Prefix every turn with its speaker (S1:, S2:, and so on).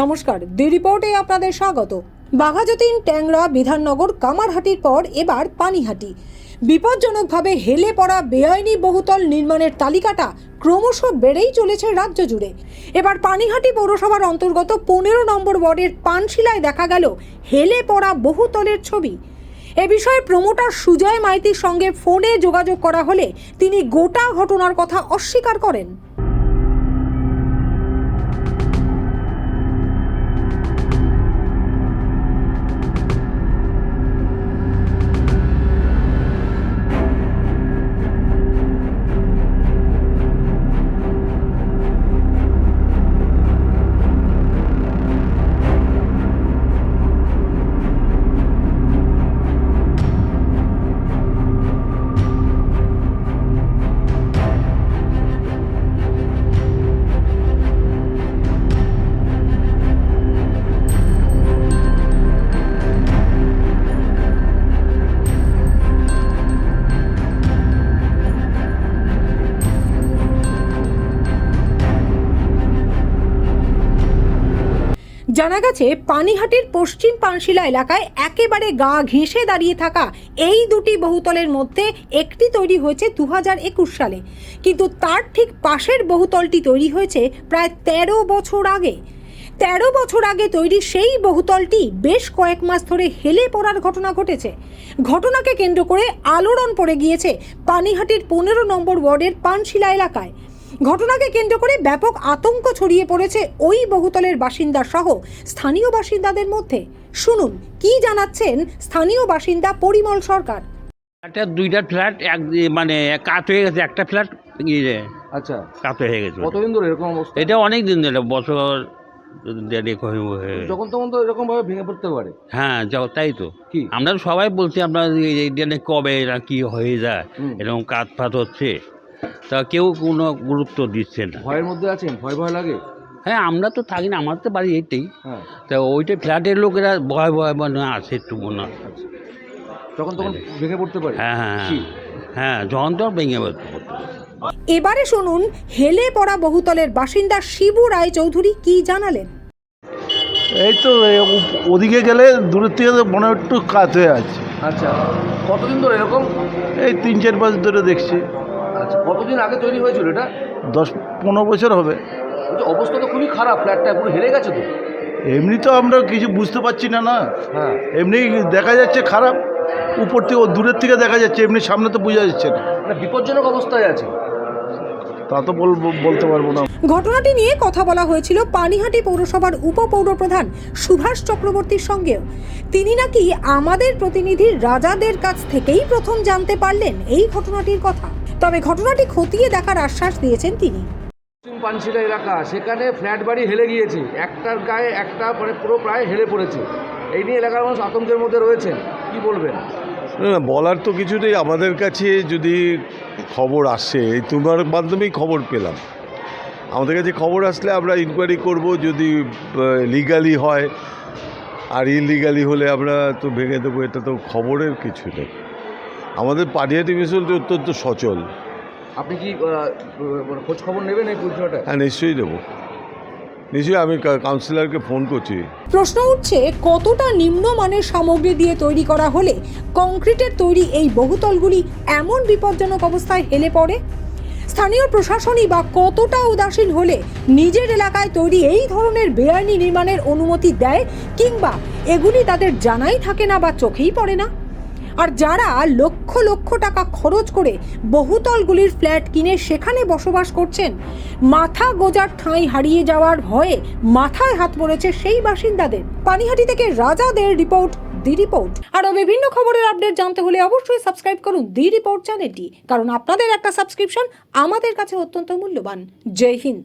S1: নমস্কার দি রিপোর্টে আপনাদের স্বাগত। বাঘাযতীন ট্যাংরা বিধাননগর কামারহাটির পর এবার পানিহাটি। বিপজ্জনকভাবে হেলে পড়া বেআইনি বহুতল নির্মাণের তালিকাটা ক্রমশ বেড়েই চলেছে রাজ্য জুড়ে। এবার পানিহাটি পৌরসভার অন্তর্গত পনেরো নম্বর ওয়ার্ডের পানশিলায় দেখা গেল হেলে পড়া বহুতলের ছবি। এ বিষয়ে প্রমোটার সুজয় মাইতির সঙ্গে ফোনে যোগাযোগ করা হলে তিনি গোটা ঘটনার কথা অস্বীকার করেন। জানা গেছে, পানিহাটির পশ্চিম পানশিলা এলাকায় একেবারে গা ঘেঁষে দাঁড়িয়ে থাকা এই দুটি বহুতলের মধ্যে একটি তৈরি হয়েছে দু সালে। কিন্তু তার ঠিক পাশের বহুতলটি তৈরি হয়েছে প্রায় তেরো বছর আগে। তেরো বছর আগে তৈরি সেই বহুতলটি বেশ কয়েক মাস ধরে হেলে পড়ার ঘটনা ঘটেছে। ঘটনাকে কেন্দ্র করে আলোড়ন পড়ে গিয়েছে পানিহাটির পনেরো নম্বর ওয়ার্ডের পানশিলা এলাকায়। ঘটনাকে কেন্দ্র করে ব্যাপক আতঙ্ক ছড়িয়ে পড়েছে ওই বহুতলের বাসিন্দা সহ স্থানীয় বাসিন্দাদের মধ্যে। শুনুন কি জানাচ্ছেন স্থানীয় বাসিন্দা পরিমল সরকার?
S2: একটা দুইটা ফ্ল্যাট এক মানে কাত হয়ে গেছে একটা ফ্ল্যাট ইয়ে
S3: আচ্ছা।
S2: কাত হয়ে গেছে
S3: কতদিন ধরে এরকম অবস্থা?
S2: এটা অনেক দিন ধরে বছর দেড়েক হয়ে গেছে।
S3: যখন তখন তো এরকম ভাবে ভেঙে পড়তে পারে।
S2: হ্যাঁ যাও তাই তো।
S3: কি?
S2: আমরা সবাই বলছি আমরা কবে এরা কি হয়ে যায় এরকম কাত ফাত হচ্ছে। তা কেউ কোনো গুরুত্ব দিচ্ছে না।
S3: ভয়ের মধ্যে আছেন? ভয় ভয় লাগে?
S2: হ্যাঁ আমরা তো থাকি না আমার তো বাড়ি এইটাই।
S3: হ্যাঁ।
S2: তা ওইটা ফ্ল্যাটের লোকেরা ভয় ভয় মনে হয় আছে একটু মনে হয়।
S3: যখন তখন ভেঙে পড়তে পারে?
S2: হ্যাঁ হ্যাঁ হ্যাঁ। যখন তো ভেঙে পড়তে।
S1: এবারে শুনুন হেলে পড়া বহুতলের বাসিন্দা শিবু রায় চৌধুরী কি জানালেন?
S4: এই তো ওদিকে গেলে দূরের থেকে তো মনে একটু কাত হয়ে আছে।
S3: আচ্ছা কতদিন ধরে এরকম?
S4: এই তিন চার মাস ধরে দেখছি।
S3: কতদিন আগে তৈরি হয়েছিল এটা?
S4: দশ পনেরো বছর হবে।
S3: অবস্থা তো খুবই খারাপ ফ্ল্যাটটা পুরো হেরে গেছে তো।
S4: এমনি তো আমরা কিছু বুঝতে পারছি না না।
S3: হ্যাঁ।
S4: এমনি দেখা যাচ্ছে খারাপ উপর থেকে ও দূরের থেকে দেখা যাচ্ছে এমনি সামনে তো বোঝা যাচ্ছে না।
S3: মানে বিপজ্জনক অবস্থায় আছে।
S4: তা তো বলব বলতে পারব না।
S1: ঘটনাটি নিয়ে কথা বলা হয়েছিল পানিহাটি পৌরসভার উপপৌরপ্রধান সুভাষ চক্রবর্তীর সঙ্গেও। তিনি নাকি আমাদের প্রতিনিধি রাজাদের কাছ থেকেই প্রথম জানতে পারলেন এই ঘটনাটির কথা। তবে ঘটনাটি খতিয়ে দেখার আশ্বাস দিয়েছেন তিনি।
S3: পশ্চিম পানশিলা এলাকা সেখানে ফ্ল্যাট বাড়ি হেলে গিয়েছে। একটার গায়ে একটা মানে পুরো প্রায় হেলে পড়েছে। এই নিয়ে এলাকার মানুষ আতঙ্কের মধ্যে রয়েছেন। কি বলবেন?
S5: না না বলার তো কিছু নেই আমাদের কাছে যদি খবর আসে এই তোমার মাধ্যমেই খবর পেলাম। আমাদের কাছে খবর আসলে আমরা ইনকোয়ারি করব যদি লিগালি হয়। আর ইলিগালি হলে আমরা তো ভেঙে দেবো এটা তো খবরের কিছু নেই। আমাদের পানিহাটি মিশন অত্যন্ত সচল।
S3: আপনি কি মানে খোঁজ খবর নেবেন এই বিষয়টা
S5: হ্যাঁ নিশ্চয়ই দেবো। নিশ্চয়ই আমি কাউন্সিলরকে ফোন করছি।
S1: প্রশ্ন উঠছে কতটা নিম্নমানের সামগ্রী দিয়ে তৈরি করা হলে কংক্রিটের তৈরি এই বহুতলগুলি এমন বিপজ্জনক অবস্থায় হেলে পড়ে? স্থানীয় প্রশাসনই বা কতটা উদাসীন হলে নিজের এলাকায় তৈরি এই ধরনের বেআইনি নির্মাণের অনুমতি দেয় কিংবা এগুলি তাদের জানাই থাকে না বা চোখেই পড়ে না? আর যারা লক্ষ লক্ষ টাকা খরচ করে বহুতলগুলির ফ্ল্যাট কিনে সেখানে বসবাস করছেন, মাথা গোজার ঠাঁই হারিয়ে যাওয়ার ভয়ে মাথায় হাত পড়েছে সেই বাসিন্দাদের। পানিহাটি থেকে রাজাদের রিপোর্ট, দি রিপোর্ট। আরও বিভিন্ন খবরের আপডেট জানতে হলে অবশ্যই সাবস্ক্রাইব করুন দি রিপোর্ট চ্যানেলটি, কারণ আপনাদের একটা সাবস্ক্রিপশন আমাদের কাছে অত্যন্ত মূল্যবান। জয় হিন্দ।